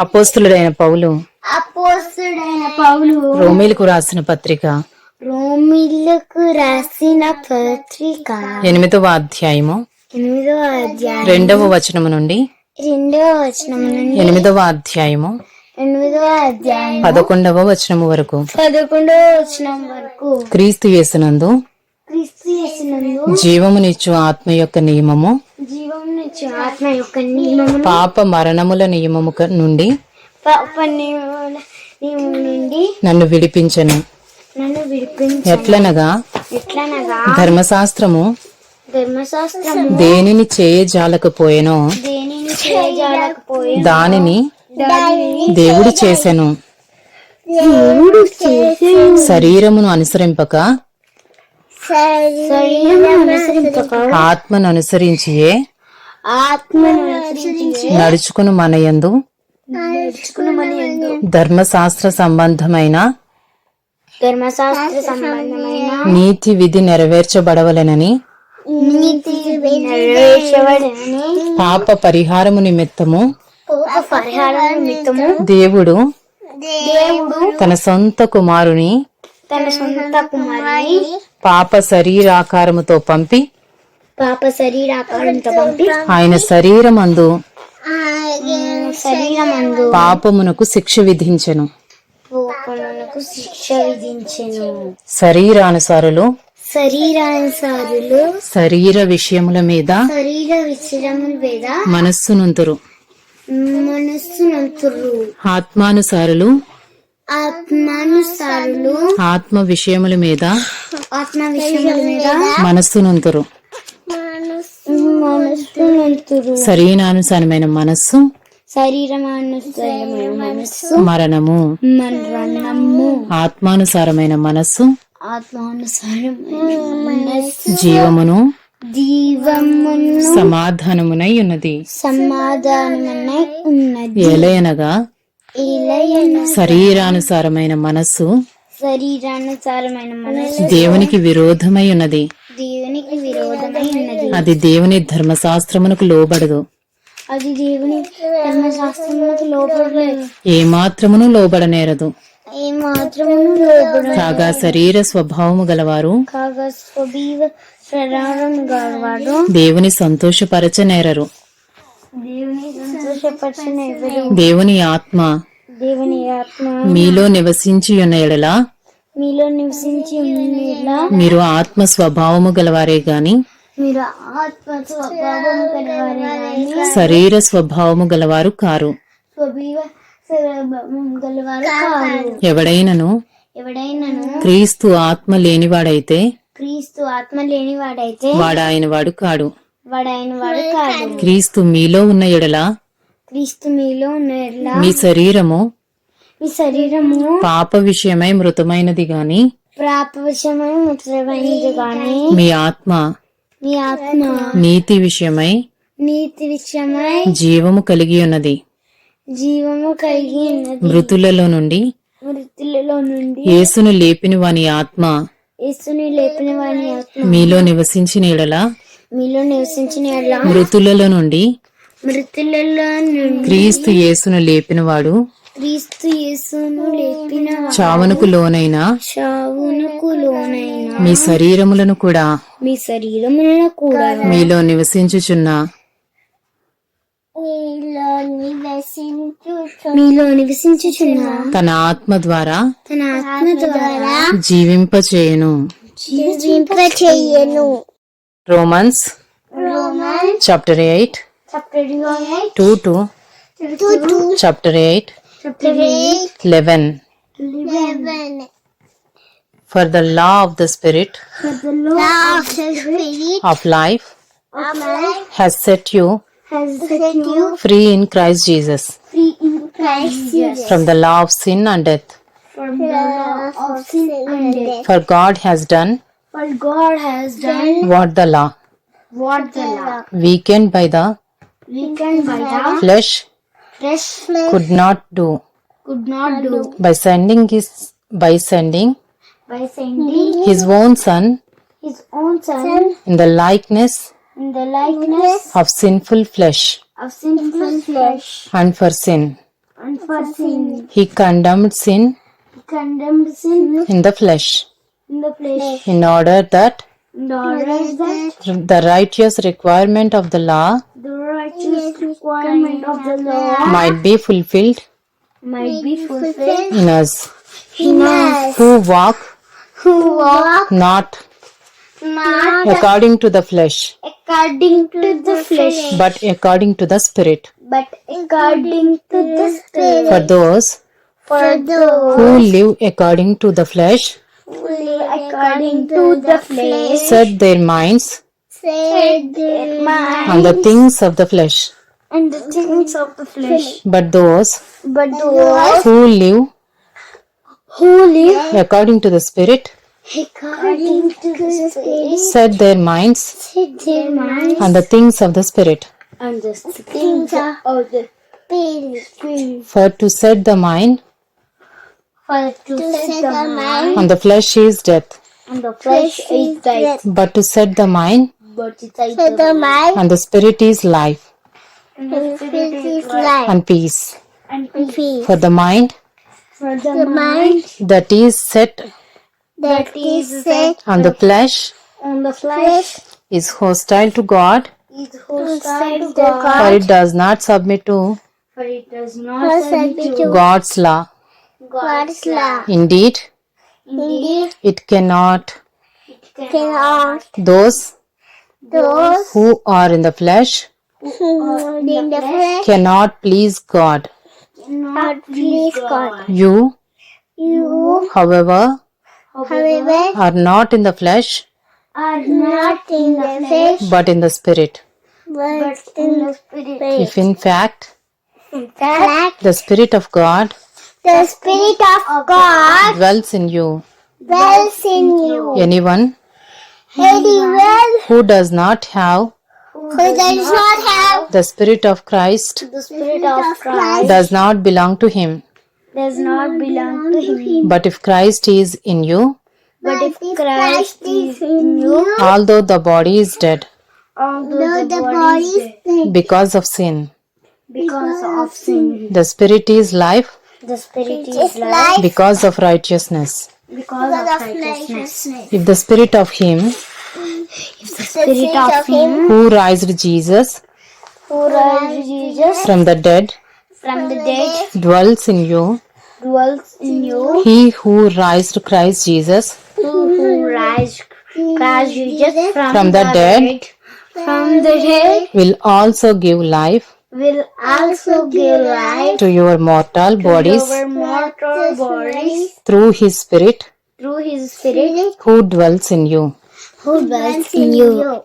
అపోస్తులుడైన పౌలు. అపోస్తుడైన పౌలు రోమిలకు రాసిన పత్రిక. రోమిలకు రాసిన పత్రిక. ఎనిమిదవ అధ్యాయము. ఎనిమిదవ అధ్యాయం రెండవ వచనము నుండి. రెండవ వచనం నుండి. ఎనిమిదవ అధ్యాయము. ఎనిమిదవ అధ్యాయం పదకొండవ వచనము వరకు. పదకొండవ వచనం వరకు. క్రీస్తు యేసునందు క్రీస్తు యేసునందు జీవమునిచ్చు ఆత్మ యొక్క నియమము. జీవం పాప మరణముల నియమము నుండి పాప నియమముల నియమం నుండి నన్ను విడిపించను. నన్ను విడిపించ ఎట్లనగా? ఎట్లనగా? ధర్మశాస్త్రము ధర్మశాస్త్రము దేనిని చేయజాలకపోయెనో దేనిని చేయజాలకపోయే దానిని దేవుడు చేసెను. దేవుడు శరీరమును అనుసరింపక ఆత్మను అనుసరించియే నడుచుకుని మనయందు. ధర్మశాస్త్ర సంబంధమైన ధర్మశాస్త్ర సంబంధమైన నీతి విధి నెరవేర్చబడవలెనని. పాప పరిహారము నిమిత్తము దేవుడు తన సొంత కుమారుని తన సొంత కుమారుని పాప శరీరాకారముతో పంపి పాప శరీరాకారంతో పంపి ఆయన శరీరమందు శరీరమందు పాపమునకు శిక్ష విధించెను. పాపమునకు శిక్ష విధించెను. శరీరానుసారులు శరీరానుసారులు శరీర విషయముల మీద శరీర విశ్రముల మీద మనస్సునుంతురు. మనస్సు నంతురు ఆత్మానుసారులు ఆత్మానుసారులు ఆత్మ విషయముల మీద ఆత్మ విషయముల మీద మనస్సునుంతురు. మనస్సు నంతురు శరీరానుసారమైన మనస్సు శరీరమానుసారమైన మనస్సు మరణము మరణము ఆత్మానుసారమైన మనస్సు ఆత్మానుసారమైన మనస్సు జీవమును జీవమును సమాధానమునై ఉన్నది. సమాధానమై ఉన్నది. ఏలయనగా ఇలయన శరీరానుసారమైన మనస్సు శరీరానుసారమైన మనస్సు. దేవునికి విరోధమై ఉన్నది. దేవునికి విరోధమై ఉన్నది. అది దేవుని ధర్మశాస్త్రమునకు లోబడదు. అది దేవుని ధర్మశాస్త్రములకు లోపడలేదు ఏమాత్రమును లోబడనేరదు. ఏ మాత్రమును లోపడ కాగా శరీర స్వభావము గలవారు కాగా స్వభీవ గలవాడు దేవుని సంతోషపరచనేరరు. దేవుని సంతోషపరిచిన ఎవరు దేవుని ఆత్మ దేవుని ఆత్మ మీలో నివసించి ఉన్న ఎడల మీలో నివసించి ఉన్నలా మీరు ఆత్మ స్వభావము గలవారే గాని మీరు ఆత్మ స్వభావం కలవారే గాని శరీర స్వభావము గలవారు కారు. గలవారు ఎవడైనను ఎవడైనాను క్రీస్తు ఆత్మ లేనివాడైతే క్రీస్తు ఆత్మ లేనివాడైతే వాడు ఆయన వాడు కాడు. వాడైన వాడు కాదు క్రీస్తు మీలో ఉన్న ఎడల క్రీస్తు మీలో మీ శరీరము మీ శరీరము పాప విషయమై మృతమైనది గాని ప్రాపవశమై ముద్రమైనది గాని మీ ఆత్మ మీ ఆత్మ నీతి విషయమై నీతి విషయమై జీవము కలిగి ఉన్నది. జీవము కలిగి ఉన్నది. మృతులలో నుండి మృతులలో నుండి యేసును లేపిన వాని ఆత్మ యేసుని లేపిన వాని ఆత్మ మీలో నివసించిన ఎడల మీలో నివసించిన ఎడల మృతులలో నుండి మృతులలో క్రీస్తు యేసును లేపినవాడు క్రీస్తు యేసును లేపిన చావనుకు లోనైన చావునకు లోనైన మీ శరీరములను కూడా మీ శరీరములను కూడా మీలో నివసించుచున్న మీలో నివసించుచున్న తన ఆత్మ ద్వారా తన ఆత్మ ద్వారా జీవింపచేయును. జీవింప చెయ్యను Romans chapter eight. Chapter 8. 2 Two 2 to Chapter 8. Chapter 8. 11. 11. For the law of the Spirit, For the law of the Spirit of life, of life has set you has set you free in Christ Jesus. Free in Christ Jesus. From the law of sin and death. From the law of sin and death. For God has done. For God has done. What the law. What the law. Weakened by the weakened by the flesh, flesh could not do. Could not do. By sending his by sending by sending mm-hmm. his own son his own son in the likeness in the likeness of sinful flesh. of sinful flesh. and for sin. And for sin. He condemned sin He condemned sin in the flesh. in the flesh. in order that In order that the righteous requirement of the law the righteous requirement of the law might be fulfilled. Might be fulfilled. in us. In us who walk? Who walk? Not not according to the flesh. according to the flesh, but according to the spirit. But according to the spirit. for those For those who live according to the flesh who live according to the flesh, set their minds set their mind on the things of the flesh. And the things of the flesh. but those But those who live who live according to the spirit according to the spirit, set their minds set their mind on the things of the spirit. on the things of the spirit. for to set the mind For to set the mind on the flesh is death. on the flesh is death, but to set the mind but the mind on the spirit is life. And the spirit is life and peace. And peace. for the mind. For the mind that is set. that is set. on the flesh on the flesh is hostile to God. is hostile to for God, it does not submit to for it does not submit to God's law. God's law. indeed Indeed, it cannot it cannot. those Those who are in the flesh who are in the flesh cannot please God cannot please God. you You, however however, are not in the flesh are not in the flesh, but in the spirit but in the spirit. if in fact In fact, the spirit of God the Spirit of God dwells in you dwells in you. anyone Anyone who does not have who does not have the spirit of Christ the Spirit of Christ does not belong to him. does not belong to him. but if Christ is in you But if Christ is in you, although the body is dead although the body is dead because of sin. because of sin, the spirit is life the Spirit is life because of righteousness because of righteousness. if the spirit of him The Spirit of Him who raised Jesus who raised Jesus from the dead from the dead dwells in you dwells in you. he who raised Christ Jesus Who, who raised Christ Jesus from, from the dead from the dead will also give life will also give life to your mortal bodies to our mortal bodies through his spirit through His Spirit who dwells in you who dwells in you.